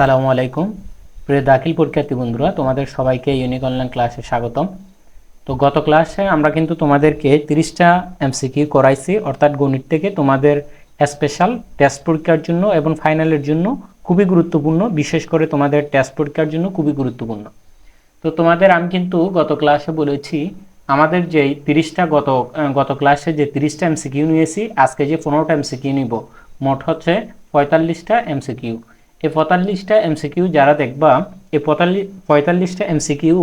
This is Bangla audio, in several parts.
আসসালামু আলাইকুম। প্রিয় দাখিল পরীক্ষার্থী বন্ধুরা, তোমাদের সবাইকে ইউনিক অনলাইন ক্লাসে স্বাগতম। তো গত ক্লাসে আমরা কিন্তু তোমাদেরকে তিরিশটা এমসিকিউ করাইছি, অর্থাৎ গণিত থেকে তোমাদের স্পেশাল টেস্ট পরীক্ষার জন্য এবং ফাইনালের জন্য খুবই গুরুত্বপূর্ণ, বিশেষ করে তোমাদের টেস্ট পরীক্ষার জন্য খুবই গুরুত্বপূর্ণ। তো তোমাদের আমি কিন্তু গত ক্লাসে বলেছি, আমাদের যেই তিরিশটা গত গত ক্লাসে যে তিরিশটা এমসিকিউ নিয়েছি, আজকে যে পনেরোটা এমসিকিউ নিব, মোট হচ্ছে পঁয়তাল্লিশটা এমসিকিউ এই পঁয়তাল্লিশটা এমসিকিউ যারা দেখবা, এই পঁয়তাল্লিশ পঁয়তাল্লিশটা এমসিকিউ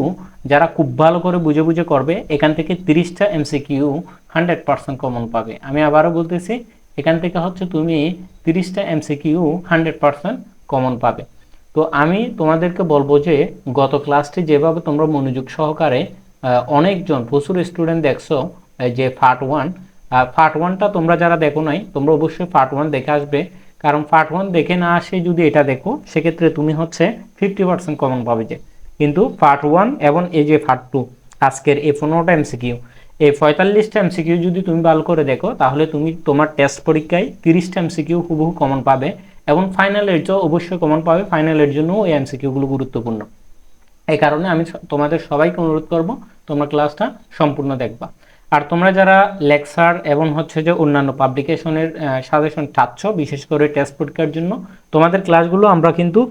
যারা খুব ভালো করে বুঝে বুঝে করবে, এখান থেকে তিরিশটা এমসিকিউ হান্ড্রেড পার্সেন্ট কমন পাবে। আমি আবারও বলতেছি, এখান থেকে হচ্ছে তুমি তিরিশটা এমসিকিউ হান্ড্রেড পার্সেন্ট কমন পাবে। তো আমি তোমাদেরকে বলব যে, গত ক্লাসটি যেভাবে তোমরা মনোযোগ সহকারে অনেকজন প্রচুর স্টুডেন্ট দেখছ যে পার্ট ওয়ান পার্ট ওয়ানটা তোমরা যারা দেখো নাই, তোমরা অবশ্যই পার্ট ওয়ান দেখে আসবে। কারণ পার্ট ওয়ান দেখে না আসে যদি এটা দেখো, সেক্ষেত্রে তুমি হচ্ছে ফিফটি পার্সেন্ট কমন পাবে যে। কিন্তু পার্ট ওয়ান এবং এই যে পার্ট টু আজকের এই পনেরোটা এমসিকিউ এই পঁয়তাল্লিশটা এমসিকিউ যদি তুমি ভালো করে দেখো, তাহলে তুমি তোমার টেস্ট পরীক্ষায় তিরিশটা এমসিকিউ হুবহু কমন পাবে এবং ফাইনালের জন্য অবশ্যই কমন পাবে। ফাইনালের জন্য এই এমসিকিউগুলো গুরুত্বপূর্ণ। এই কারণে আমি তোমাদের সবাইকে অনুরোধ করব, তোমরা ক্লাসটা সম্পূর্ণ দেখবা। আর তোমরা যারা লেকচার এবং হচ্ছে যে অন্যান্য পাবলিকেশনের সাজেশন চাচ্ছ, বিশেষ করে টেস্ট পরীক্ষার জন্য, তোমাদের ক্লাসগুলো আমরা কিন্তু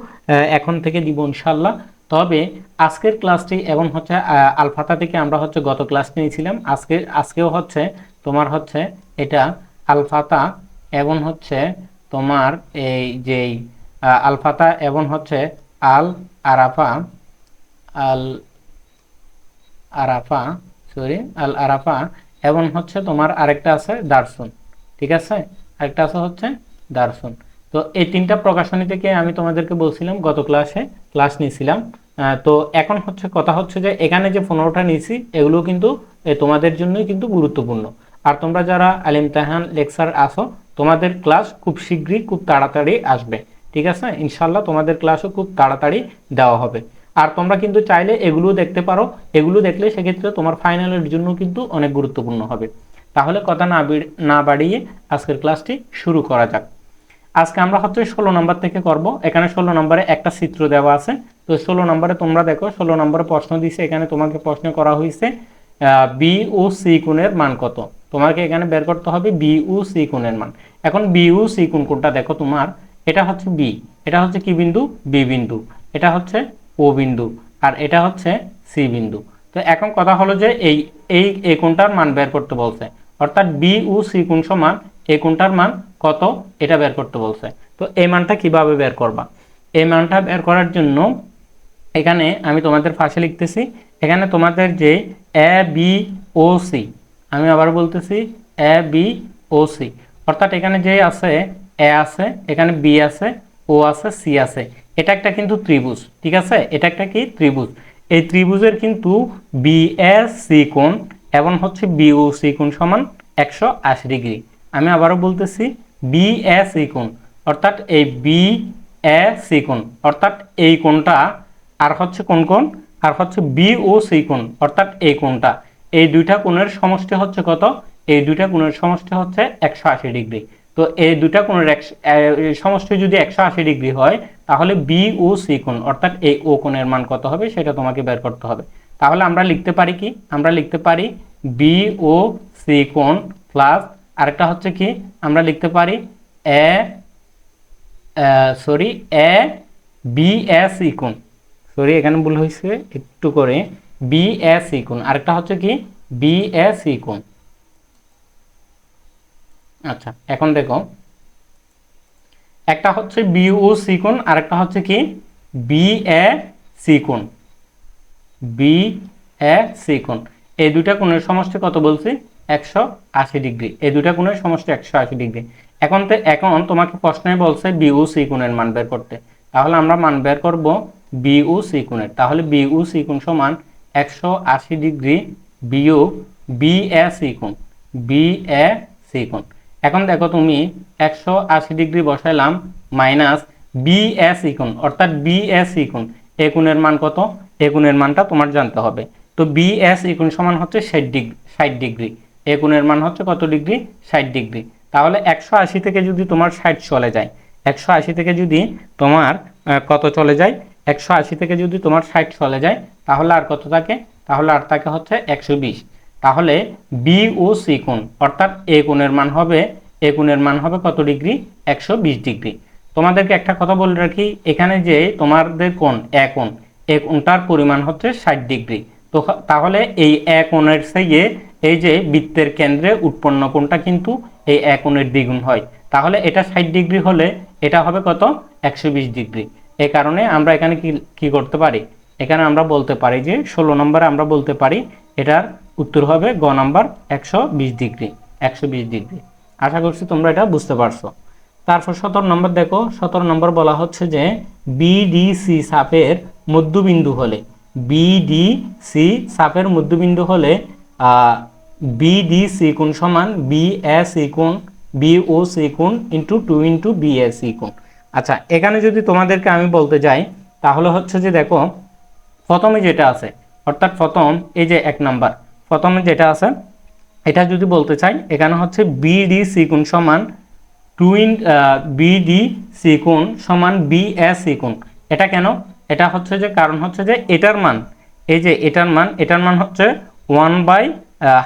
এখন থেকে দিব ইনশাল্লাহ তবে আজকের ক্লাসটি এবং হচ্ছে আলফাতা থেকে আমরা হচ্ছে গত ক্লাস নিয়েছিলাম। আজকে, আজকেও হচ্ছে তোমার হচ্ছে এটা আলফাতা এবং হচ্ছে তোমার এই যেই আলফাতা এবং হচ্ছে আল আরাফা আল আরাফা সরি আল আরাফা এবং হচ্ছে তোমার আরেকটা আছে দার্সুন, ঠিক আছে? আরেকটা আছে হচ্ছে দার্সুন। তো এই তিনটা প্রকাশনী থেকে আমি তোমাদেরকে বলছিলাম, গত ক্লাসে ক্লাস নিয়েছিলাম। তো এখন হচ্ছে কথা হচ্ছে যে এখানে যে পনেরোটা নিয়েছি, এগুলো কিন্তু তোমাদের জন্যই কিন্তু গুরুত্বপূর্ণ। আর তোমরা যারা আলিম তাহান লেকচার আসো তোমাদের ক্লাস খুব শীঘ্রই, খুব তাড়াতাড়ি আসবে, ঠিক আছে? ইনশাল্লাহ তোমাদের ক্লাসও খুব তাড়াতাড়ি দেওয়া হবে। আর তোমরা কিন্তু চাইলে এগুলো দেখতে পারো। এগুলো দেখলে সেক্ষেত্রে তোমার ফাইনালের জন্য কিন্তু অনেক গুরুত্বপূর্ণ হবে। তাহলে কথা না না বাড়িয়ে আজকের ক্লাসটি শুরু করা যাক। আজকে আমরা হচ্ছে ষোলো নম্বর থেকে করব। এখানে ষোলো নম্বরে একটা চিত্র দেওয়া আছে। তো ষোলো নম্বরে তোমরা দেখো, ষোলো নম্বরে প্রশ্ন দিছে এখানে তোমাকে প্রশ্ন করা হয়েছে বি ও সি কোণের মান কত? তোমাকে এখানে বের করতে হবে বি ও সি কোণের মান। এখন বি ও সি কোণ কোনটা দেখো তোমার। এটা হচ্ছে বি এটা হচ্ছে কি বিন্দু? বি বিন্দু। এটা হচ্ছে ও বিন্দু, আর এটা হচ্ছে সি বিন্দু। তো এখন কথা হলো যে এই এই এই কোণটার মান বের করতে বলছে। অর্থাৎ বি ও সি কোণ সমান এই কোণটার মান কত? এটা বের করতে বলছে। তো এই মানটা কীভাবে বের করবা? এই মানটা বের করার জন্য এখানে আমি তোমাদের ফাঁসে লিখতেছি, এখানে তোমাদের যে এ, বি ও সি, আমি আবার বলতেছি এ, বি ও সি। অর্থাৎ এখানে যে আছে, এ আছে, এখানে বি আছে, ও আছে, সি আছে। এটা একটা কিন্তু ত্রিভুজ, ঠিক আছে? এটা একটা কি? ত্রিভুজ। এই ত্রিভুজের কিন্তু বি সি কোণ এবং হচ্ছে বি ও সি কোণ সমান একশো আশি ডিগ্রি। আমি আবারও বলতেছি বি এ সি কোণ, অর্থাৎ এই বি এ সি কোণ, অর্থাৎ এই কোণটা আর হচ্ছে কোন কোণ? আর হচ্ছে বি ও সি কোণ, অর্থাৎ এই কোণটা। এই দুইটা কোণের সমষ্টি হচ্ছে কত? এই দুইটা কোণের সমষ্টি হচ্ছে একশো আশি ডিগ্রি। তো এই দুইটা কোণের সমষ্টি যদি একশো আশি ডিগ্রি হয়, তাহলে বি ও সি কোণ, অর্থাৎ এই ও কোণের মান কত হবে সেটা তোমাকে বের করতে হবে। তাহলে আমরা লিখতে পারি কি? আমরা লিখতে পারি বি ও সি কোণ প্লাস আরেকটা হচ্ছে কি? আমরা লিখতে পারি A sorry A B S ইকুন sorry এখানে ভুল হয়েছে, একটু করে। বি এস ইকুন আরেকটা হচ্ছে কি? বি এস ইকুন আচ্ছা এখন দেখো। একটা হচ্ছে বি ও সিকুন, আরেকটা হচ্ছে কি? বি এ সিকুন। বি এ সিকুন। এই দুইটা কোণের সমষ্টি কত বলছি? একশো আশি ডিগ্রি। এই দুইটা কোণের সমষ্টি একশো আশি ডিগ্রি। এখন তো, এখন তোমাকে প্রশ্নে বলছে বি ও সি কোণের মান বের করতে। তাহলে আমরা মান বের করব বি ও সি কোণের তাহলে বি ও সমান একশো আশি ডিগ্রি বিয়োগ বি এ সিকুণ বি এ সি কোণ এখন দেখো তুমি একশো আশি ডিগ্রি বসাইলাম, মাইনাস বি এস ইকুন অর্থাৎ বি এস ইকুন এ কোণের মান কত? এ কোণের মানটা তোমার জানতে হবে। তো বি এস ইকুন সমান হচ্ছে ষাট ডিগ্রি ষাট ডিগ্রি। এ কোণের মান হচ্ছে কত ডিগ্রি? ষাট ডিগ্রি। তাহলে একশো আশি থেকে যদি তোমার ষাট চলে যায়, একশো আশি থেকে যদি তোমার কত চলে যায়? একশো আশি থেকে যদি তোমার ষাট চলে যায়, তাহলে আর কত থাকে? তাহলে আর থাকে হচ্ছে একশো বিশ। তাহলে বি ও সি কোণ, অর্থাৎ এ কোণের মান হবে এ কোণের মান হবে কত ডিগ্রি? একশো বিশ ডিগ্রি। তোমাদেরকে একটা কথা বলে রাখি, এখানে যে তোমাদের কোণ এ কোণ এ কোণটার পরিমাণ হচ্ছে ষাট ডিগ্রি। তো তাহলে এই এক কোণের থেকে এই যে বৃত্তের কেন্দ্রে উৎপন্ন কোণটা কিন্তু এই এক কোণের দ্বিগুণ হয়। তাহলে এটা ষাট ডিগ্রি হলে এটা হবে কত? একশো বিশ ডিগ্রি। এই কারণে আমরা এখানে কি কি করতে পারি? এখানে আমরা বলতে পারি যে ষোলো নম্বরে আমরা বলতে পারি এটার উত্তর হবে গ নাম্বার একশো বিশ ডিগ্রি, একশো বিশ ডিগ্রি। আশা করছি তোমরা এটা বুঝতে পারছ। তারপর সতেরো নম্বর দেখো, সতেরো নম্বর বলা হচ্ছে যে বিডিসি সাপের মধ্যবিন্দু হলে বিডিসি সাপের মধ্যবিন্দু হলে বিডিসি কোণ সমান বি এস ই কোণ বি ও সি কোণ into two into B S কোণ। আচ্ছা এখানে যদি তোমাদেরকে আমি বলতে যাই, তাহলে হচ্ছে যে দেখো প্রথমে যেটা আছে, অর্থাৎ প্রথম, এই যে এক নাম্বার, প্রথমে যেটা আছে, এটা যদি বলতে চাই, এখানে হচ্ছে বিডি সি কোণ সমান টুইন বিডি সি কোণ সমান বি এস সি কোণ। এটা কেন? এটা হচ্ছে যে, কারণ হচ্ছে যে, এটার মান, এই যে এটার মান এটার মান হচ্ছে one by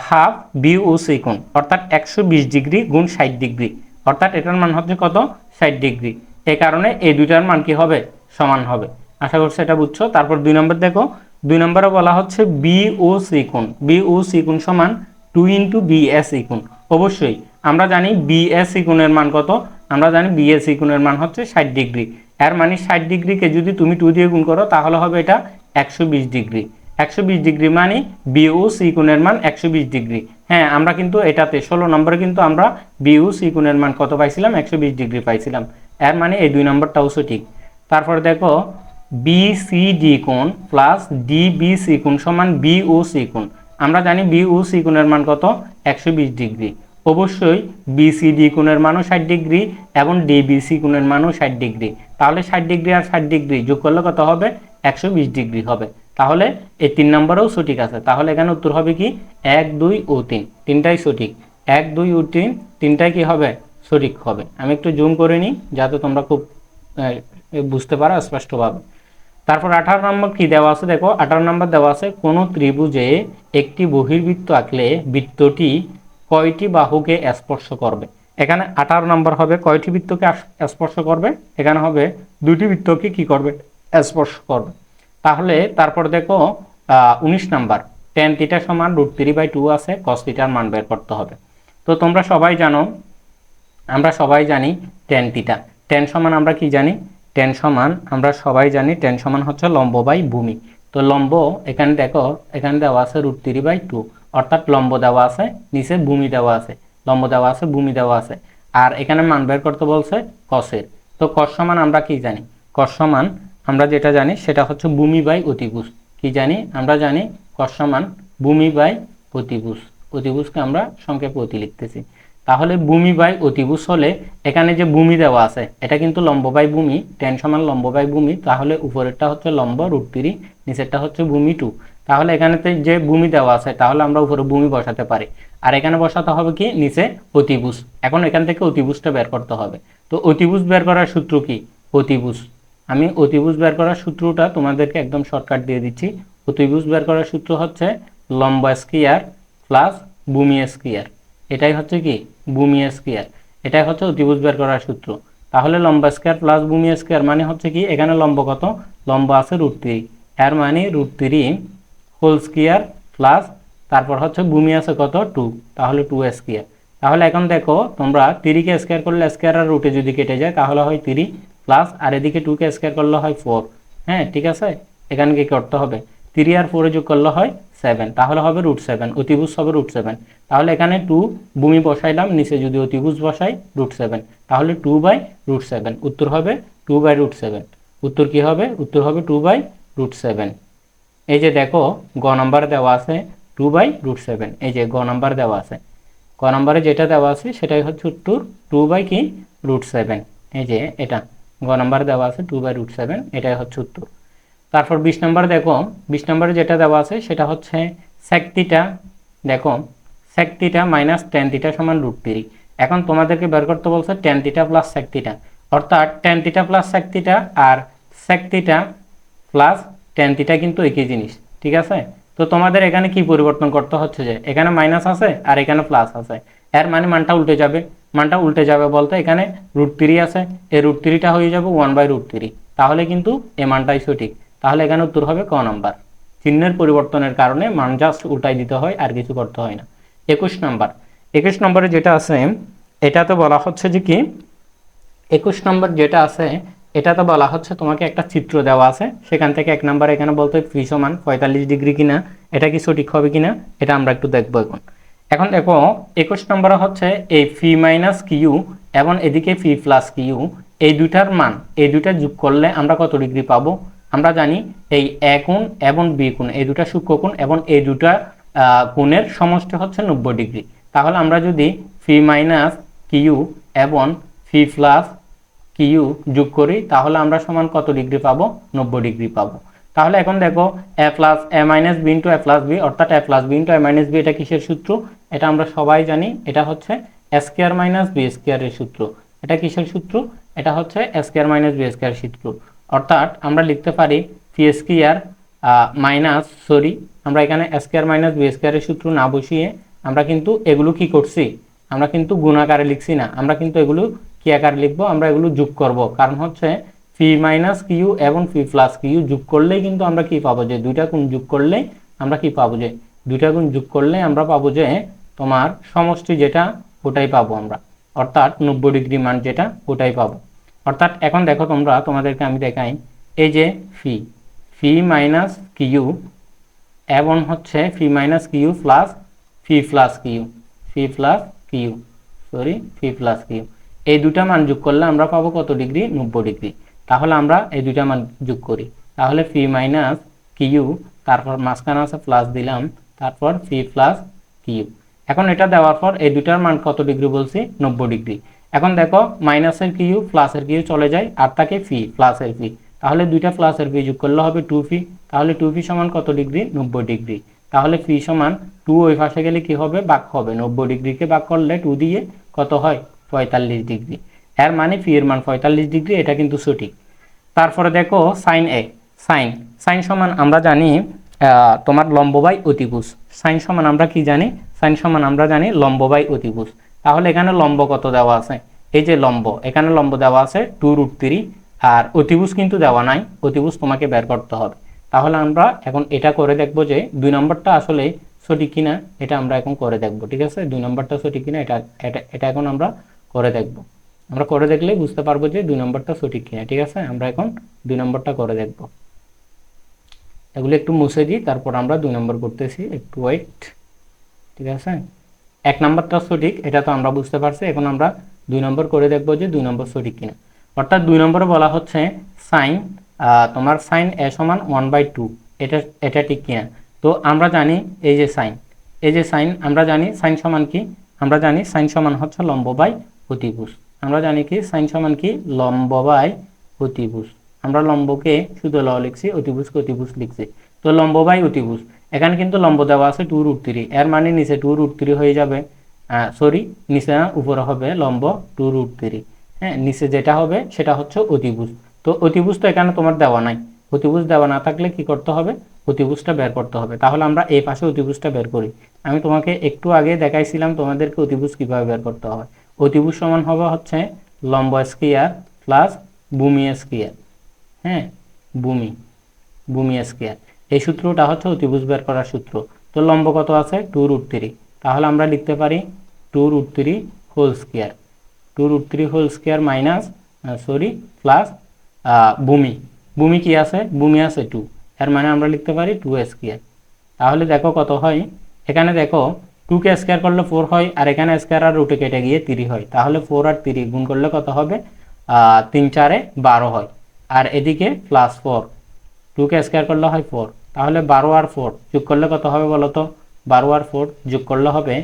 half B O C কোণ, অর্থাৎ একশো বিশ ডিগ্রি গুণ ষাট ডিগ্রি। অর্থাৎ এটার মান হচ্ছে কত? ষাট ডিগ্রি। এই কারণে এই দুইটার মান কি হবে? সমান হবে। আশা করছি এটা বুঝছ। তারপর দুই নম্বর দেখো, দুই নম্বরে বলা হচ্ছে বি ও সি কোণ। বি ও সি কোণ সমান টু ইন্টু বি এস ইকুন অবশ্যই, আমরা জানি বি এস ইকুনের মান কত? আমরা জানি বি এস ইকুনের মান হচ্ছে ষাট ডিগ্রি। এর মানে ষাট ডিগ্রিকে যদি তুমি টু দিয়ে গুণ করো, তাহলে হবে এটা একশো বিশ ডিগ্রি। একশো বিশ ডিগ্রি মানে বি ও সি কোণের মান একশো বিশ ডিগ্রি। হ্যাঁ আমরা কিন্তু এটাতে, ষোলো নম্বরে কিন্তু আমরা বি ও সি কোণের মান কত পাইছিলাম? একশো বিশ ডিগ্রি পাইছিলাম। এর মানে এই দুই নম্বরটাও সঠিক। তারপর দেখো বি সি ডি কোণ প্লাস ডি বি সি কোণ সমান বি ও সি কোণ। আমরা জানি বি ও সি কোণের মান কত? একশো বিশ ডিগ্রি। অবশ্যই বিসিডি কোণের মানও ষাট ডিগ্রি এবং ডিবিসি কোণের মানও ষাট ডিগ্রি। তাহলে ষাট ডিগ্রি আর ষাট ডিগ্রি যোগ করলে কত হবে? একশো বিশ ডিগ্রি হবে। তাহলে এই তিন নম্বরেও সঠিক আছে। তাহলে এখানে উত্তর হবে কি? এক, দুই ও তিন। তিনটাই সঠিক। এক, দুই ও তিন, তিনটাই কি হবে? সঠিক হবে। আমি একটু জুম করে নিই যাতে তোমরা খুব বুঝতে পারো স্পষ্টভাবে। তারপর আঠারো নম্বর কি দেওয়া আছে? দেখো, আঠারো নম্বর দেওয়া আছে, কোনো ত্রিভুজে একটি বহির্বৃত্ত আঁকলে বৃত্তটি কয়টি বাহুকে স্পর্শ করবে? এখানে আঠারো নম্বর হবে, কয়টি বৃত্তকে স্পর্শ করবে? এখানে হবে, দুটি বৃত্তকে কি করবে? স্পর্শ করবে। তাহলে তারপর দেখো উনিশ নাম্বার টেন থিটা সমান রুট থ্রি বাই টু আছে কস থিটার মান বের করতে হবে। তো তোমরা সবাই জানো, আমরা সবাই জানি টেন থিটা টেন সমান আমরা কি জানি? টেন সমান, আমরা সবাই জানি টেন সমান হচ্ছে লম্ব বাই ভূমি। তো লম্ব এখানে দেখো, এখানে দেওয়া আছে রুট থ্রি বাই টু, অর্থাৎ লম্ব দেওয়া আছে, নিচে ভূমি দেওয়া আছে, লম্ব দেওয়া আছে, ভূমি দেওয়া আছে। আর এখানে মান বের করতে বলছে কসের তো কস সমান আমরা কি জানি? কস সমান আমরা যেটা জানি সেটা হচ্ছে ভূমি বাই অতিভুজ। কি জানি? আমরা জানি কস সমান ভূমি বাই অতিভুজ। অতিভুজকে আমরা সংক্ষেপে অতি লিখতেছি। তাহলে ভূমি বাই অতিভুজ হলে এখানে যে ভূমি দেওয়া আছে, এটা কিন্তু লম্ব বাই ভূমি টেন সমান লম্ব বাই ভূমি, তাহলে উপরেরটা হচ্ছে লম্ব রুট থ্রি নিচেরটা হচ্ছে ভূমি টু তাহলে এখানেতে যে ভূমি দেওয়া আছে, তাহলে আমরা উপরে ভূমি বসাতে পারি। আর এখানে বসাতে হবে কি? নিচে অতিভুজ এখন এখান থেকে অতিভুজটা বের করতে হবে। তো অতিভুজ বের করার সূত্র কি? অতিভুজ আমি অতিভুজ বের করার সূত্রটা তোমাদেরকে একদম শর্টকাট দিয়ে দিচ্ছি। অতিভুজ বের করার সূত্র হচ্ছে লম্বা স্কয়ার প্লাস ভূমি স্কয়ার এটাই হচ্ছে কি? ভূমি স্কয়ার। এটাই হচ্ছে অতিভুজ বের করার সূত্র। তাহলে লম্বা স্কয়ার প্লাস ভূমি স্কয়ার মানে হচ্ছে কি, এখানে লম্ব কত? লম্ব আছে রুট থ্রি এর মানে root three whole square plus তারপর হচ্ছে ভূমি আছে কত? টু তাহলে টু স্কয়ার তাহলে এখন দেখো, তোমরা তিরিকে স্কয়ার করলে স্কয়ার আর রুটে যদি কেটে যায়, তাহলে হয় তিরি প্লাস আর এদিকে টুকে স্কয়ার করলে হয় ফোর হ্যাঁ ঠিক আছে? এখানে কি করতে হবে। থ্রি আর ফোরে যোগ করলে হয় সেভেন তাহলে হবে রুট সেভেন অতিভুজ হবে রুট সেভেন তাহলে এখানে টু ভূমি বসাইলাম, নিচে যদি অতিভুজ বসাই রুট সেভেন তাহলে টু বাই রুট সেভেন উত্তর হবে টু বাই রুট সেভেন উত্তর কি হবে? উত্তর হবে টু বাই রুট সেভেন এই যে দেখো, গ নাম্বার দেওয়া আছে টু বাই রুট সেভেন এই যে গ নাম্বার দেওয়া আছে। ক নম্বরে যেটা দেওয়া আছে, সেটাই হচ্ছে উত্তর টু বাই কি? রুট সেভেন এই যে এটা, গ নম্বরে দেওয়া আছে টু বাই রুট সেভেন এটাই হচ্ছে উত্তর। তারপর বিশ নম্বর দেখো, বিশ নম্বরে যেটা দেওয়া আছে সেটা হচ্ছে সেকটিটা দেখো sec theta minus tan theta সমান রুট থ্রি এখন তোমাদেরকে বের করতে বলছে টেন থিটা প্লাস সেকটিটা অর্থাৎ tan theta plus sec theta আর থিটা প্লাস টেন থিটা কিন্তু একই জিনিস, ঠিক আছে? তো তোমাদের এখানে কি পরিবর্তন করতে হচ্ছে যে, এখানে মাইনাস আছে আর এখানে প্লাস আছে। এর মানে মানটা উল্টে যাবে। মানটা উল্টে যাবে বলতে এখানে রুট থ্রি আছে। এই রুট থ্রিটা হয়ে যাবে ওয়ান বাই রুট থ্রি তাহলে কিন্তু এ মানটাই সঠিক। তাহলে এখানে উত্তর হবে ক নাম্বার। চিহ্নের পরিবর্তনের কারণে মান জাস্ট উল্টাই দিতে হয় আর কিছু করতে হয় না। একুশ নাম্বার। একুশ নম্বরে যেটা আছে এটাতে বলা হচ্ছে যে কি? একুশ নম্বর যেটা আছে এটাতে বলা হচ্ছে তোমাকে একটা চিত্র দেওয়া আছে। সেখান থেকে এক নাম্বার এখানে বলতে ফি সমান পঁয়তাল্লিশ ডিগ্রি কিনা, এটা কি সঠিক হবে কিনা, এটা আমরা একটু দেখব এখন। এখন দেখো, একুশ নম্বরে হচ্ছে এই ফি মাইনাস কিউ এবং এদিকে ফি প্লাস কিউ এই দুইটার মান, এই দুইটা যোগ করলে আমরা কত ডিগ্রি পাবো? আমরা জানি এই এ কোণ এবং বি কোণ, এই দুটা সূক্ষ্ম কোণ এবং এই দুটা কোণের সমষ্টি হচ্ছে নব্বই ডিগ্রি। তাহলে আমরা যদি ফি মাইনাস কিউ এবং ফি প্লাস কিউ যোগ করি, তাহলে আমরা সমান কত ডিগ্রি পাবো? নব্বই ডিগ্রি পাবো। তাহলে এখন দেখো A plus A minus B into A plus B অর্থাৎ A plus B into A minus B এটা কিসের সূত্র? এটা আমরা সবাই জানি, এটা হচ্ছে স্কোয়ার মাইনাস বি স্কোয়ারের সূত্র। এটা কিসের সূত্র? এটা হচ্ছে স্কোয়ার মাইনাস বি স্কোয়ার সূত্র। অর্থাৎ আমরা লিখতে পারি পি স্কোয়ার মাইনাস সরি আমরা এখানে স্কোয়ার মাইনাস বি স্কোয়ারের সূত্র না বসিয়ে আমরা কিন্তু এগুলো কি করছি? আমরা কিন্তু গুণাকারে লিখছি না। আমরা কিন্তু এগুলো কি আকারে লিখব? আমরা এগুলো যোগ করব। কারণ হচ্ছে ফি মাইনাস কিউ এবং ফি প্লাস কিউ যোগ করলেই কিন্তু আমরা কি পাবো যে দুইটা গুণ যোগ করলেই আমরা কি পাবো যে দুইটা গুণ যোগ করলে আমরা পাবো যে তোমার সমষ্টি যেটা ওটাই পাবো আমরা। অর্থাৎ নব্বই ডিগ্রি মান যেটা ওটাই পাবো। অর্থাৎ এখন দেখো তোমরা, তোমাদেরকে আমি দেখাই। এই যে ফি ফি মাইনাস কিউ এবং হচ্ছে phi minus Q plus phi plus Q phi plus Q sorry phi plus Q এই দুটা মান যোগ করলে আমরা পাবো কত ডিগ্রি? নব্বই ডিগ্রি। তাহলে আমরা এই দুটা মান যোগ করি। তাহলে ফি মাইনাস কিউ তারপর মাঝখানে আছে প্লাস দিলাম, তারপর ফি প্লাস কিউ এখন এটা দেওয়ার পর এই দুটার মান কত ডিগ্রি বলছি? নব্বই ডিগ্রি। এখন দেখো মাইনাসের কিউ প্লাসের কিউ চলে যায়, আর থাকে ফি প্লাসের ফি তাহলে দুইটা প্লাসের ফি যোগ করলে হবে টু ফি তাহলে টু ফি সমান কত ডিগ্রি নব্বই ডিগ্রি তাহলে ফি সমান টু ওই পাশে গেলে কি হবে? বাক হবে। নব্বই ডিগ্রিকে বাক করলে টু দিয়ে কত হয়? পঁয়তাল্লিশ ডিগ্রি এর মানে ফি এর মান পঁয়তাল্লিশ ডিগ্রি এটা কিন্তু সঠিক। তারপরে দেখো সাইন এ সাইন সাইন সমান আমরা জানি তোমার লম্ব বাই অতিভুজ। সাইন সমান আমরা কি জানি? সাইন সমান আমরা জানি লম্ব বাই অতিভুজ। তাহলে এখানে লম্ব কত দেওয়া আছে? এই যে লম্ব, এখানে লম্ব দেওয়া আছে টু রুট থ্রি আর অতিভুজ কিন্তু দেওয়া নাই, অতিভুজ তোমাকে বের করতে হবে। তাহলে আমরা এখন এটা করে দেখব যে দুই নম্বরটা আসলে সঠিক কিনা, এটা আমরা এখন করে দেখব, ঠিক আছে? দুই নম্বরটা সঠিক কিনা, এটা এটা এটা এখন আমরা করে দেখব। আমরা করে দেখলে বুঝতে পারব যে দুই নম্বরটা সঠিক কিনা, ঠিক আছে? আমরা এখন দুই নম্বরটা করে দেখব। এগুলো একটু মুছে দিই, তারপর আমরা দুই নম্বর করতেছি, একটু ওয়েট ঠিক আছে? এক নম্বরটা সঠিক, এটা তো আমরা বুঝতে পারছি। এখন আমরা দুই নম্বর করে দেখব যে দুই নম্বর সঠিক কিনা। অর্থাৎ দুই নম্বরে বলা হচ্ছে সাইন তোমার সাইন এ সমান ওয়ান বাই টু। এটা এটা ঠিক কিনা? তো আমরা জানি এই যে সাইন, এই যে সাইন, আমরা জানি সাইন সমান কি? আমরা জানি সাইন সমান হচ্ছে লম্ব বাই অতিভুজ। আমরা জানি কি? সাইন সমান কি? লম্ব বাই অতিভুজ। আমরা লম্বকে শুধু ল লিখছি, অতিভুজকে অতিভুজ লিখছি। তো লম্ব বাই অতিভুজ। এখানে কিন্তু লম্ব দেওয়া আছে টু রুট থ্রি এর মানে নিচে টু রুট থ্রি হয়ে যাবে। সরি নিচে উপরে হবে লম্ব টু রুট থ্রি হ্যাঁ নিচে যেটা হবে সেটা হচ্ছে অতিভুজ। তো অতিভুজ তো এখানে তোমার দেওয়া নাই। অতিভুজ দেওয়া না থাকলে কি করতে হবে? অতিভুজটা বের করতে হবে। তাহলে আমরা এই পাশে অতিভুজটা বের করি। আমি তোমাকে একটু আগে দেখাইছিলাম তোমাদেরকে অতিভুজ কীভাবে বের করতে হবে। অতিভুজ সমান হবে হচ্ছে লম্ব স্কোয়ার প্লাস ভূমি স্কোয়ার হ্যাঁ ভূমি ভূমি স্কোয়ার এই সূত্রটা হচ্ছে অতিভুজ বের করার সূত্র। তো লম্ব কত আছে? Two root three. তাহলে আমরা লিখতে পারি two root three whole square. Two root three whole square minus sorry, plus ভূমি। ভূমি কি আছে? ভূমি আছে টু। এর মানে আমরা লিখতে পারি টু স্কোয়ার। তাহলে দেখো কত হয়? এখানে দেখো টু কে স্কোয়ার করলে ফোর হয়, আর এখানে স্কোয়ার আর রুটে কেটে গিয়ে তিরি হয়। তাহলে ফোর আর তিরি গুণ করলে কত হবে? তিন চারে বারো হয়। আর এদিকে প্লাস ফোর টু কে স্কোয়ার করলে হয় ফোর তাহলে বারো আর ফোর যোগ করলে কত হবে বলো তো বারো আর ফোর যোগ করলে হবে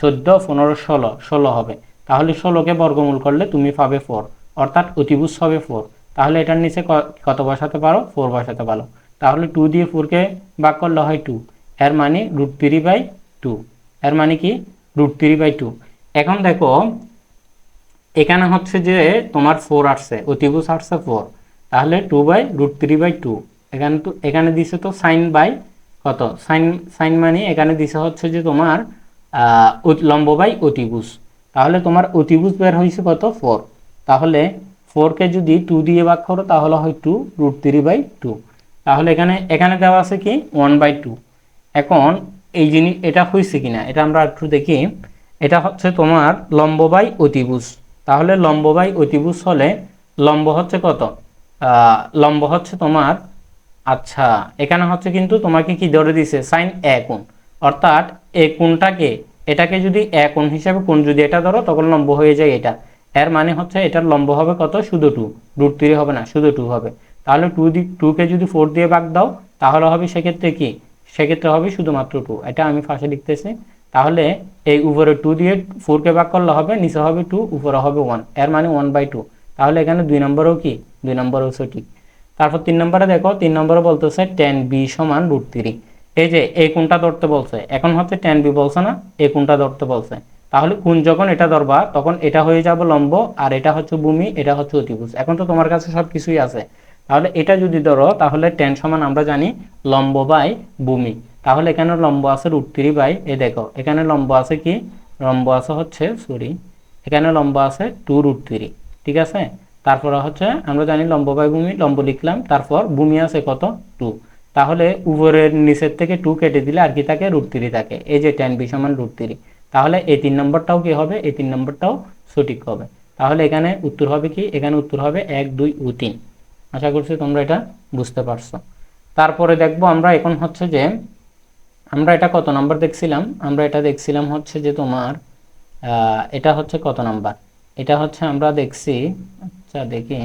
চোদ্দ, পনেরো, ষোলো ষোলো হবে। তাহলে ষোলোকে বর্গমূল করলে তুমি পাবে ফোর অর্থাৎ অতিভুজ হবে ফোর তাহলে এটার নিচে কত বসাতে পারো? ফোর বসাতে পারো। তাহলে টু দিয়ে ফোরকে ভাগ করলে হয় টু এর মানে রুট থ্রি বাই টু এর মানে কি? রুট থ্রি বাই টু এখন দেখো, এখানে হচ্ছে যে তোমার ফোর আসছে, অতিভুজ আসছে ফোর তাহলে two by root three by two এখানে তো এখানে দিছে তো সাইন বাই কত? সাইন সাইন মানে এখানে দিছে হচ্ছে যে তোমার লম্ব বাই অতিভুজ। তাহলে তোমার অতিভুজ বের হয়েছে কত? ফোর তাহলে ফোরকে যদি টু দিয়ে ভাগ করো, তাহলে হয় two root three by two তাহলে এখানে এখানে দেওয়া আছে কি? ওয়ান বাই টু এখন এই জিনিস এটা হয়েছে কিনা? এটা আমরা একটু দেখি। এটা হচ্ছে তোমার লম্ব বাই অতিভুজ। তাহলে লম্ব বাই অতিভুজ হলে লম্ব হচ্ছে কত? লম্ব হচ্ছে তোমার আচ্ছা এখানে হচ্ছে কিন্তু তোমাকে কি ধরে দিছে? সাইন এ কোণ। অর্থাৎ এ কোণটাকে, এটাকে যদি এ কোণ হিসাবে কোণ যদি এটা ধরো, তখন লম্ব হয়ে যায় এটা। এর মানে হচ্ছে এটার লম্ব হবে কত? শুধু টু রুট থ্রি হবে না, শুধু টু হবে। তাহলে টু দি টুকে যদি ফোর দিয়ে ভাগ দাও, তাহলে হবে সেক্ষেত্রে কি? সেক্ষেত্রে হবে শুধুমাত্র টু এটা আমি ফাঁসে লিখতেছি। তাহলে এই উপরে টু দিয়ে ফোরকে ভাগ করলে হবে, নিচে হবে টু উপরে হবে ওয়ানের মানে ওয়ান বাই টু তাহলে এখানে দুই নম্বরও কি? দুই নম্বরও সঠিক তারপর তিন নম্বরে দেখো, তিন নম্বরে বলতেছে টেন বি সমান রুট থ্রি এই যে এই কোনটা ধরতে বলছে? এখন হচ্ছে টেন বি বলছে না এই কোনটা ধরতে বলছে? তাহলে কোন যখন এটা ধরবা, তখন এটা হয়ে যাবে লম্ব, আর এটা হচ্ছে ভূমি, এটা হচ্ছে অতিভুজ। এখন তো তোমার কাছে সব কিছুই আছে। তাহলে এটা যদি ধরো, তাহলে টেন সমান আমরা জানি লম্ব বাই ভূমি। তাহলে এখানে লম্ব আছে রুট থ্রি বাই, এ দেখো, এখানে লম্ব আছে কি? লম্ব আছে হচ্ছে সরি এখানে লম্ব আছে টু রুট থ্রি ঠিক আছে? তারপর হচ্ছে আমরা জানি লম্ব বাই ভূমি লম্ব লিখলাম, তারপর ভূমি আছে কত? টু তাহলে উপরের নিচের থেকে টু কেটে দিলে আর কি থাকে? রুট থ্রি থাকে। এই যে টেন বি সমান রুট থ্রি তাহলে এই তিন নম্বরটাও কি হবে? এই তিন নম্বরটাও সঠিক হবে। তাহলে এখানে উত্তর হবে কি? এখানে উত্তর হবে এক, দুই ও তিন। আশা করছি তোমরা এটা বুঝতে পারছ। তারপরে দেখব আমরা এখন হচ্ছে যে আমরা এটা কত নাম্বার দেখছিলাম? আমরা এটা দেখছিলাম হচ্ছে যে তোমার এটা হচ্ছে কত নাম্বার? এটা হচ্ছে আমরা দেখছি আচ্ছা দেখি,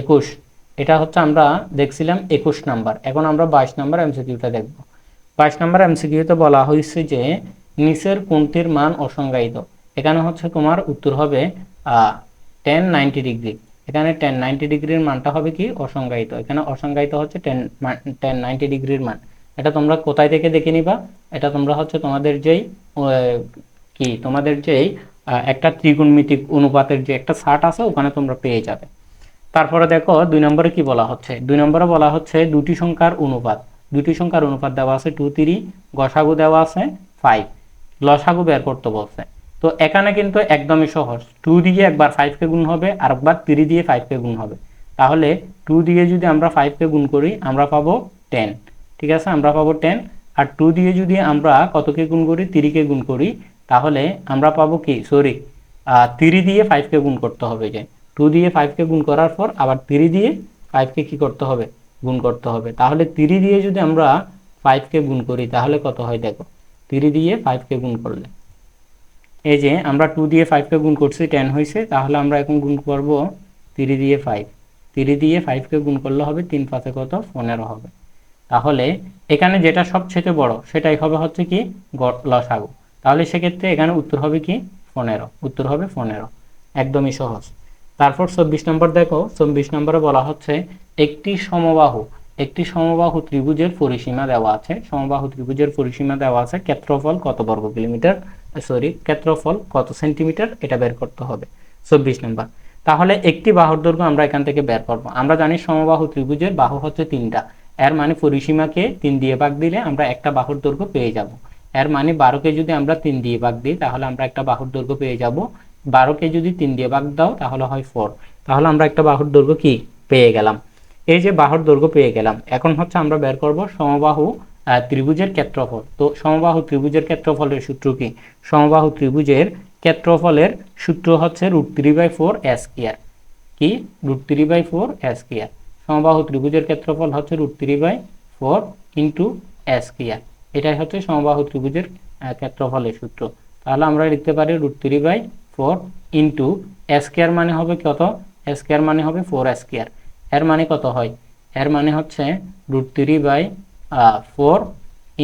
একুশ। এটা হচ্ছে আমরা দেখছিলাম একুশ নাম্বার। এখন আমরা বাইশ নাম্বার এমসিকিউটা দেখব। বাইশ নাম্বার এমসিকিউতে বলা হয়েছে যে নিচের কোণটির মান অসংজ্ঞায়িত। এখানে হচ্ছে তোমার উত্তর হবে টেন নাইনটি ডিগ্রি এখানে টেন নাইনটি ডিগ্রির মানটা হবে কি? অসংজ্ঞায়িত। এখানে অসংজ্ঞায়িত হচ্ছে টেন টেন নাইনটি ডিগ্রির মান। এটা তোমরা কোথায় থেকে দেখে নিবা? এটা তোমরা হচ্ছে তোমাদের যেই কি? তোমাদের যেই একটা ত্রিগুণমিতিক অনুপাতের যে একটা চার্ট আছে, ওখানে তোমরা পেয়ে যাবে। তারপরে দেখো, দুই নম্বরে কি বলা হচ্ছে? দুই নম্বরে বলা হচ্ছে দুটি সংখ্যার অনুপাত। দুটি সংখ্যার অনুপাত দেওয়া আছে টু থ্রি গসাগু দেওয়া আছে ফাইভ লসাগু বের করতে বলছে। তো এখানে কিন্তু একদমই সহজ। টু দিয়ে একবার ফাইভকে গুণ হবে, আর একবার থ্রি দিয়ে ফাইভকে গুণ হবে। তাহলে টু দিয়ে যদি আমরা ফাইভকে গুণ করি, আমরা পাবো টেন ঠিক আছে? আমরা পাবো টেন আর টু দিয়ে যদি আমরা কতকে গুণ করি? তিরিকে গুণ করি। তাহলে আমরা পাবো কি? সরি তিরি দিয়ে ফাইভকে গুণ করতে হবে যে। টু দিয়ে ফাইভকে গুণ করার পর আবার তিরি দিয়ে ফাইভকে কি করতে হবে? গুণ করতে হবে। তাহলে তিরি দিয়ে যদি আমরা ফাইভকে গুণ করি, তাহলে কত হয় দেখো? তিরি দিয়ে ফাইভকে গুণ করলে। এই যে আমরা টু দিয়ে ফাইভকে গুণ করছি টেন হয়েছে, তাহলে আমরা এখন গুণ করব তিরি দিয়ে ফাইভ তিরি দিয়ে ফাইভকে গুণ করলে হবে তিন পাঁচে কত? পনেরো হবে। তাহলে এখানে যেটা সবচেয়ে বড়, সেটাই হবে হচ্ছে কি লসাগু। তাহলে সেক্ষেত্রে এখানে উত্তর হবে কি? পনেরো। উত্তর হবে পনেরো। একদমই সহজ। তারপর চব্বিশ নম্বর দেখো, চব্বিশ নম্বরে বলা হচ্ছে একটি সমবাহু একটি সমবাহু ত্রিভুজের পরিসীমা দেওয়া আছে। সমবাহু ত্রিভুজের পরিসীমা দেওয়া আছে ক্ষেত্রফল কত বর্গ কিলোমিটার? সরি ক্ষেত্রফল কত সেন্টিমিটার? এটা বের করতে হবে। চব্বিশ নম্বর। তাহলে একটি বাহুর দৈর্ঘ্য আমরা এখান থেকে বের করব। আমরা জানি সমবাহু ত্রিভুজের বাহু হচ্ছে তিনটা। এর মানে পরিসীমাকে তিন দিয়ে ভাগ দিলে আমরা একটা বাহুর দৈর্ঘ্য পেয়ে যাব। এর মানে বারোকে যদি আমরা তিন দিয়ে ভাগ দিই, তাহলে আমরা একটা বাহুর দৈর্ঘ্য পেয়ে যাব। বারোকে যদি তিন দিয়ে ভাগ দাও, তাহলে হয় ফোর তাহলে আমরা একটা বাহুর দৈর্ঘ্য কি পেয়ে গেলাম? এই যে বাহুর দৈর্ঘ্য পেয়ে গেলাম, এখন হচ্ছে আমরা বের করব সমবাহু ত্রিভুজের ক্ষেত্রফল। তো সমবাহু ত্রিভুজের ক্ষেত্রফলের সূত্র কি? সমবাহু ত্রিভুজের ক্ষেত্রফলের সূত্র হচ্ছে root three by four square কি? Root three by four square সমবাহু ত্রিভুজের ক্ষেত্রফল হচ্ছে root three by four into square এটাই হচ্ছে সমবাহু ত্রিভুজের ক্ষেত্রফলের সূত্র। তাহলে আমরা লিখতে পারি root three by four into square মানে হবে কত? এস কেয়ার মানে হবে ফোর এস কেয়ার এর মানে কত হয়? এর মানে হচ্ছে root three by four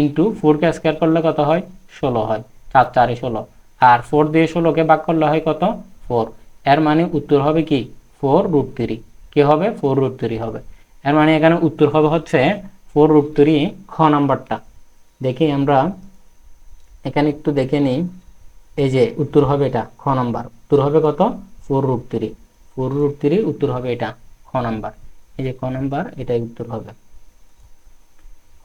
into ফোরকে স্কোয়ার করলে কত হয়? ষোলো হয়। চার চারে ষোলো। আর ফোর দিয়ে ষোলোকে ভাগ করলে হয় কত? ফোর এর মানে উত্তর হবে কি? ফোর রুট থ্রি কি হবে? ফোর রুট থ্রি হবে। এর মানে এখানে উত্তর হবে হচ্ছে ফোর রুট থ্রি খ নাম্বারটা। দেখি আমরা এখানে একটু দেখে নিই। এই যে উত্তর হবে এটা খ নাম্বার। উত্তর হবে কত? Four root three. Four root three, উত্তর হবে এটা খ নাম্বার। এই যে ক নাম্বার, এটাই উত্তর হবে।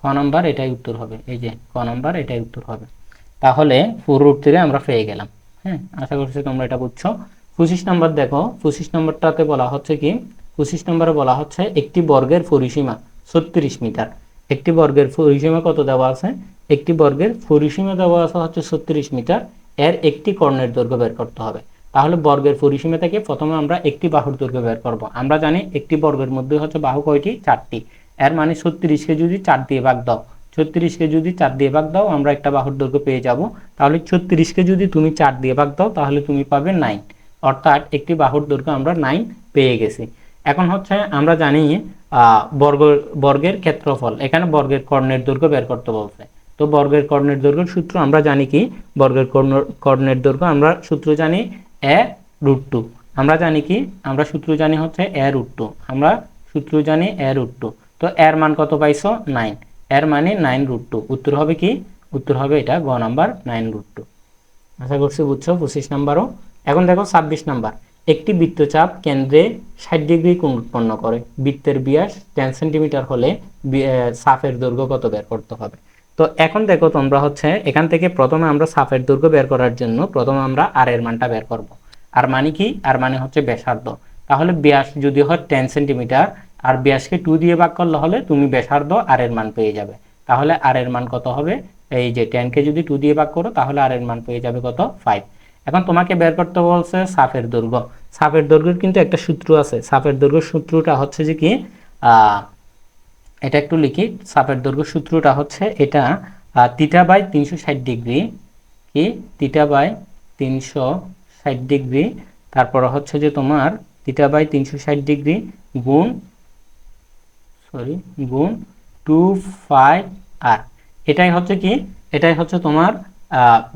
ক নাম্বার, এটাই উত্তর হবে। এই যে ক নাম্বার, এটাই উত্তর হবে। তাহলে ফোর রুট থ্রি আমরা পেয়ে গেলাম। হ্যাঁ আশা করছি তোমরা এটা বুঝছ। পঁচিশ নম্বর দেখো, পঁচিশ নম্বরটাতে বলা হচ্ছে কি? পঁচিশ নম্বরে বলা হচ্ছে একটি বর্গের পরিসীমা, ছত্রিশ মিটার। একটি বর্গের পরিসীমা কত দেওয়া আছে? একটি বর্গের পরিসীমা দেওয়া আছে হচ্ছে ছত্রিশ মিটার। এর একটি কর্ণের দৈর্ঘ্য বের করতে হবে। তাহলে বর্গের পরিসীমা থেকে প্রথমে আমরা একটি বাহুর দৈর্ঘ্য বের করব। আমরা জানি একটি বর্গের মধ্যে হচ্ছে বাহু কয়টি? চারটি। এর মানে ছত্রিশকে যদি চার দিয়ে ভাগ দাও, ছত্রিশকে যদি চার দিয়ে ভাগ দাও, আমরা একটা বাহুর দৈর্ঘ্য পেয়ে যাব। তাহলে ছত্রিশকে যদি তুমি চার দিয়ে ভাগ দাও, তাহলে তুমি পাবে নাইন। অর্থাৎ একটি বাহুর দৈর্ঘ্য আমরা নাইন পেয়ে গেছি। এখন হচ্ছে আমরা জানি বর্গ, বর্গের ক্ষেত্রফল। এখানে বর্গের কর্ণের দৈর্ঘ্য বের করতে বলছে। তো বর্গের কর্ণের দৈর্ঘ্য সূত্র আমরা জানি কি? বর্গের কর্ণ কর্ণের দৈর্ঘ্য আমরা সূত্র জানি এ রুট টু। আমরা জানি কি? আমরা সূত্র জানি হচ্ছে এ রুট টু। আমরা সূত্র জানি এ রুট টু। তো এর মান কত পাইছো? নাইন। এর মানে নাইন রুট টু। উত্তর হবে কি? উত্তর হবে এটা গ নাম্বার নাইন রুট টু। আশা করছি বুঝছ, পঁচিশ নাম্বারও। এখন দেখো ছাব্বিশ নাম্বার। একটি বৃত্তচাপ কেন্দ্রে ষাট ডিগ্রি কোণ উৎপন্ন করে। বৃত্তের ব্যাস টেন সেন্টিমিটার হলে সাফের দৈর্ঘ্য কত বের করতে হবে? তো এখন দেখো তোমরা হচ্ছে এখান থেকে প্রথমে আমরা সাফের দৈর্ঘ্য বের করার জন্য প্রথমে আমরা আর এর মানটা বের করব। আর মানে কি? আর মানে হচ্ছে ব্যাসার্ধ। তাহলে ব্যাস যদি হয় টেন সেন্টিমিটার, আর ব্যাসকে টু দিয়ে ভাগ করলে হলে তুমি ব্যাসার্ধ আর এর মান পেয়ে যাবে। তাহলে আর এর মান কত হবে? এই যে টেনকে যদি টু দিয়ে ভাগ করো, তাহলে আর এর মান পেয়ে যাবে কত? ফাইভ এখন তোমাকে বের করতে বলছে সাফের দৈর্ঘ্য সাফের দৈর্ঘ্যের কিন্তু একটা সূত্র আছে। সাফের দৈর্ঘ্য সূত্রটা হচ্ছে যে কি এটা একটু লিখি। সাপের দৈর্ঘ্য সূত্রটা হচ্ছে এটা তিটা বাই তিনশো ষাট ডিগ্রি, কি? তিটা বাই তিনশো ষাট ডিগ্রি। তারপর হচ্ছে যে তোমার তিটা বাই তিনশো ষাট ডিগ্রি গুণ সরি গুণ টু ফাইভ আর এটাই হচ্ছে কি? এটাই হচ্ছে তোমার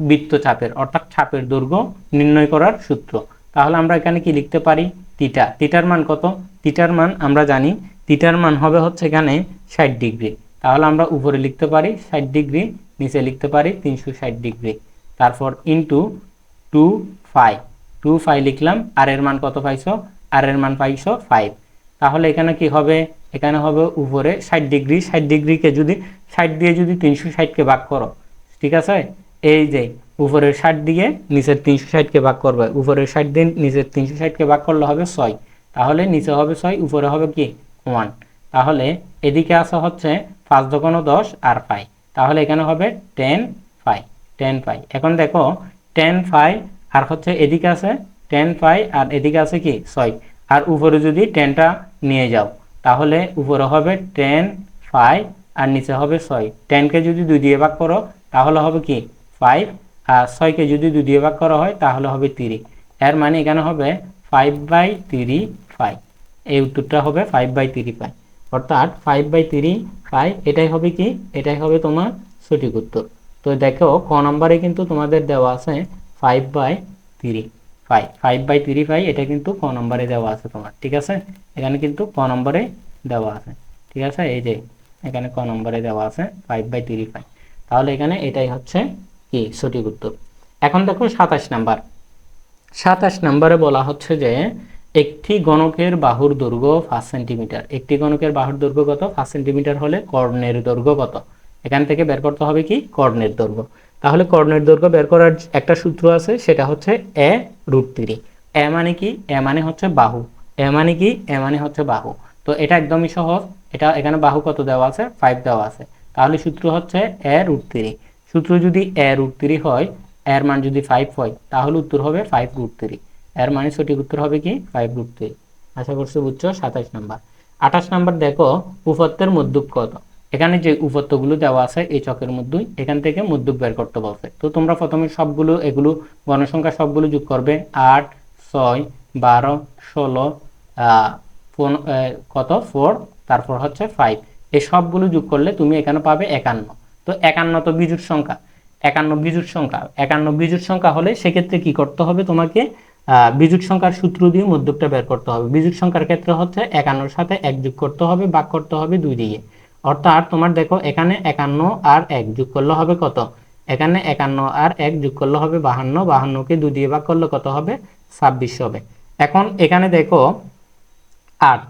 বৃত্তচাপের, অর্থাৎ চাপের দৈর্ঘ্য নির্ণয় করার সূত্র। তাহলে আমরা এখানে কি লিখতে পারি? তিটা তিটার মান কত? তিটার মান আমরা জানি তিটার মান হবে হচ্ছে এখানে ষাট ডিগ্রি। তাহলে আমরা উপরে লিখতে পারি ষাট ডিগ্রি, নিচে লিখতে পারি তিনশো ষাট ডিগ্রি। তারপর into two five two five লিখলাম আর এর মান কত পাইছো? আর এর মান পাইছো ফাইভ তাহলে এখানে কি হবে? এখানে হবে উপরে ষাট ডিগ্রি। ষাট ডিগ্রিকে যদি, ষাট দিয়ে যদি তিনশো ষাটকে ভাগ করো, ঠিক আছে? এই যে, উপরের ষাট দিয়ে নিচের তিনশো ষাটকে ভাগ করবে। উপরের ষাট দিয়ে নিচের তিনশো ষাটকে ভাগ করলে হবে ছয়। তাহলে নিচে হবে ছয়, উপরে হবে কি? ওয়ান। তাহলে এদিকে আসা হচ্ছে পাঁচ দোকানো দশ আর ফাই তাহলে এখানে হবে টেন ফাই টেন ফাই এখন দেখো, টেন ফাই আর হচ্ছে এদিকে আছে টেন ফাই আর এদিকে আছে কি? ছয়। আর উপরে যদি টেনটা নিয়ে যাও, তাহলে উপরে হবে টেন ফাইভ আর নিচে হবে ছয়। টেনকে যদি দুই দিয়ে ভাগ করো, তাহলে হবে কি? ফাইভ আর ছয়কে যদি দুই দিয়ে ভাগ করা হয়, তাহলে হবে তিরি এর মানে এখানে হবে ফাইভ বাই তিরি ফাইভ এই উত্তরটা হবে ফাইভ বাই তিরি ফাইভ অর্থাৎ ফাইভ বাই তিরি ফাইভ এটাই হবে কি? এটাই হবে তোমার সঠিক উত্তর। তো দেখো ক নম্বরে কিন্তু তোমাদের দেওয়া আছে five by three five five by three five এটা কিন্তু ক নম্বরে দেওয়া আছে তোমার, ঠিক আছে? এখানে কিন্তু ক নম্বরে দেওয়া আছে, ঠিক আছে? এই যে, এখানে ক নম্বরে দেওয়া আছে ফাইভ বাই তিরি ফাইভ তাহলে এখানে এটাই হচ্ছে কি? সঠিক উত্তর। এখন দেখো সাতাশ নাম্বার। সাতাশ নম্বরে বলা হচ্ছে যে, একটি গণকের বাহুর দৈর্ঘ্য পাঁচ সেন্টিমিটার। একটি গণকের বাহুর দৈর্ঘ্য কত? পাঁচ সেন্টিমিটার হলে কর্ণের দৈর্ঘ্য কত? এখান থেকে বের করতে হবে কি? কর্ণের দৈর্ঘ্য। তাহলে কর্ণের দৈর্ঘ্য বের করার একটা সূত্র আছে, সেটা হচ্ছে এ রুট থ্রি। এ মানে কি? এ মানে হচ্ছে বাহু। এ মানে কি? এ মানে হচ্ছে বাহু। তো এটা একদমই সহজ। এটা এখানে বাহু কত দেওয়া আছে? ফাইভ দেওয়া আছে। তাহলে সূত্র হচ্ছে এ রুট থ্রি। সূত্র যদি এ রুট থ্রি হয়, এর মান যদি ফাইভ হয়, তাহলে উত্তর হবে ফাইভ রুট থ্রি এর মানে সঠিক উত্তর হবে কি? ফাইভ রুট থ্রি আশা করছি বুঝছ? সাতাশ নাম্বার। আঠাশ নাম্বার দেখো, উপত্যের মধ্যক কত? এখানে যে উপত্যগুলো দেওয়া আছে, এই চকের মধ্যেই, এখান থেকে মধ্যক বের করতে বলছে। তো তোমরা প্রথমে সবগুলো, এগুলো গণসংখ্যা সবগুলো যোগ করবে। আট, ছয়, বারো, ষোলো কত? ফোর তারপর হচ্ছে ফাইভ এই সবগুলো যোগ করলে তুমি এখানে পাবে একান্ন। তো একান্ন তো বিজুট সংখ্যা। একান্ন বিজুট সংখ্যা। একান্ন বিজুট সংখ্যা হলে সেক্ষেত্রে কি করতে হবে? তোমাকে বিজুট সংখ্যার সূত্র দিয়ে মধ্যকটা বের করতে হবে। বিজুট সংখ্যার ক্ষেত্রে হচ্ছে একান্নর সাথে এক যোগ করতে হবে, ভাগ করতে হবে দুই দিয়ে। অর্থাৎ তোমার দেখো, এখানে একান্ন আর এক যোগ করলে হবে কত? এখানে একান্ন আর এক যোগ করলে হবে বাহান্ন। বাহান্নকে দুই দিয়ে ভাগ করলে কত হবে? ছাব্বিশ হবে। এখন এখানে দেখো, আট।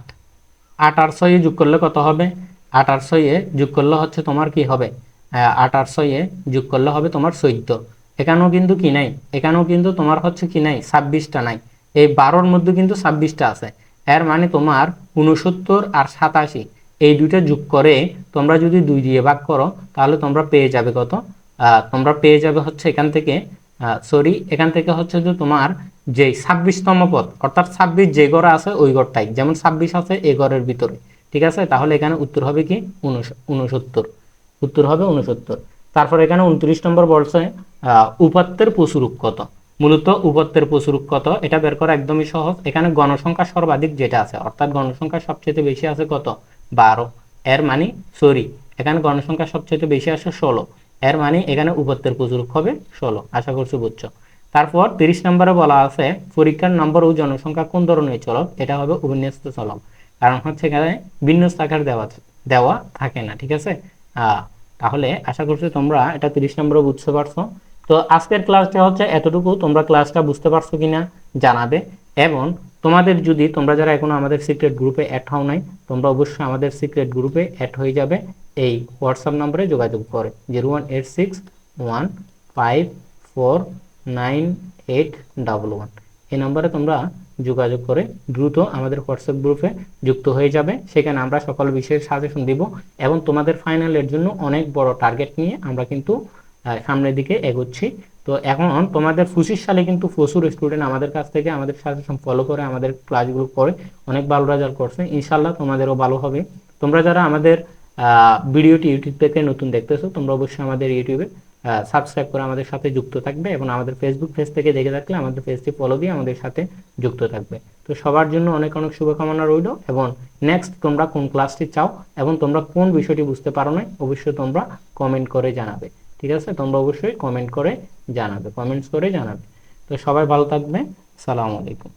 আট আর ছয়ে যোগ করলে কত হবে? আট আর ছয়ে যোগ করলে হচ্ছে তোমার কি হবে? আট আর ছয়ে যোগ করলে হবে তোমার চোদ্দ। এখানেও কিন্তু কি নাই? এখানেও কিন্তু তোমার হচ্ছে কি নাই? ছাব্বিশটা নাই। এই বারোর মধ্যে কিন্তু ছাব্বিশটা আছে। এর মানে তোমার উনসত্তর আর সাতাশি, এই দুইটা যোগ করে তোমরা যদি দুই দিয়ে ভাগ করো, তাহলে তোমরা পেয়ে যাবে কত? তোমরা পেয়ে যাবে হচ্ছে এখান থেকে সরি এখান থেকে হচ্ছে যে তোমার যে ছাব্বিশতম পদ, অর্থাৎ ছাব্বিশ যে গড় আছে ওই গড়টাই। যেমন ছাব্বিশ আছে এই গড়ের ভিতরে, ঠিক আছে? তাহলে এখানে উত্তর হবে কি? উনস- উনসত্তর উত্তর হবে উনসত্তর তারপর এখানে উনত্রিশ নম্বর বলছে উপাত্তের প্রচুরক কত মূলত উপাত্তের প্রচুরক কত এটা বের করা একদমই সহজ। এখানে গণসংখ্যা সর্বাধিক যেটা আছে, অর্থাৎ গণসংখ্যা সবচেয়ে বেশি আছে কত? বারো। এর মানে সরি, এখানে গণসংখ্যা সবচেয়ে বেশি আছে ষোলো। এর মানে এখানে উপাত্তের প্রচুরক হবে ষোলো, আশা করছি বুঝছ। তারপর তিরিশ নম্বরে বলা আছে, পরীক্ষার নম্বর ও জনসংখ্যা কোন ধরনের চলক? এটা হবে অবিন্যস্ত চলক। কারণ হচ্ছে এখানে বিন্যস্ত আকার দেওয়া দেওয়া থাকে না, ঠিক আছে? তাহলে আশা করছি তোমরা এটা তিরিশ নম্বরে বুঝতে পারছ। তো আজকের ক্লাসটা হচ্ছে এতটুকু, তোমরা ক্লাসটা বুঝতে পারছ কিনা জানাবে। এবং তোমাদের যদি, তোমরা যারা এখনও আমাদের সিক্রেট গ্রুপে অ্যাড হও নাই, তোমরা অবশ্যই আমাদের সিক্রেট গ্রুপে অ্যাড হয়ে যাবে এই হোয়াটসঅ্যাপ নম্বরে যোগাযোগ করে। Zero one eight six one five four nine eight double one এই নম্বরে তোমরা যোগাযোগ করে দ্রুত আমাদের হোয়াটসঅ্যাপ গ্রুপে যুক্ত হয়ে যাবে। সেখানে আমরা সকল বিষয়ের সাজেশন দিব এবং তোমাদের ফাইনালের জন্য অনেক বড় টার্গেট নিয়ে আমরা কিন্তু সামনের দিকে এগোচ্ছি। তো এখন তোমাদের পঁচিশ সালে কিন্তু প্রচুর স্টুডেন্ট আমাদের কাছ থেকে আমাদের সাজেশন ফলো করে, আমাদের ক্লাসগুলো করে, অনেক ভালো রেজাল্ট করছে। ইনশাল্লাহ তোমাদেরও ভালো হবে। তোমরা যারা আমাদের ভিডিওটি ইউটিউব থেকে নতুন দেখতেছো, তোমরা অবশ্যই আমাদের ইউটিউবে সাবস্ক্রাইব করে আমাদের সাথে যুক্ত থাকবে এবং আমাদের ফেসবুক পেজ থেকে দেখে থাকলে আমাদের পেজটি ফলো দিয়ে আমাদের সাথে যুক্ত থাকবে। তো সবার জন্য অনেক অনেক শুভকামনা রইল এবং নেক্সট তোমরা কোন ক্লাসটি চাও এবং তোমরা কোন বিষয়টি বুঝতে পারো না অবশ্যই তোমরা কমেন্ট করে জানাবে। ঠিক আছে? তোমরা অবশ্যই কমেন্ট করে জানাবে কমেন্টস করে জানাবে। তো সবাই ভালো থাকবে। সালামু আলাইকুম।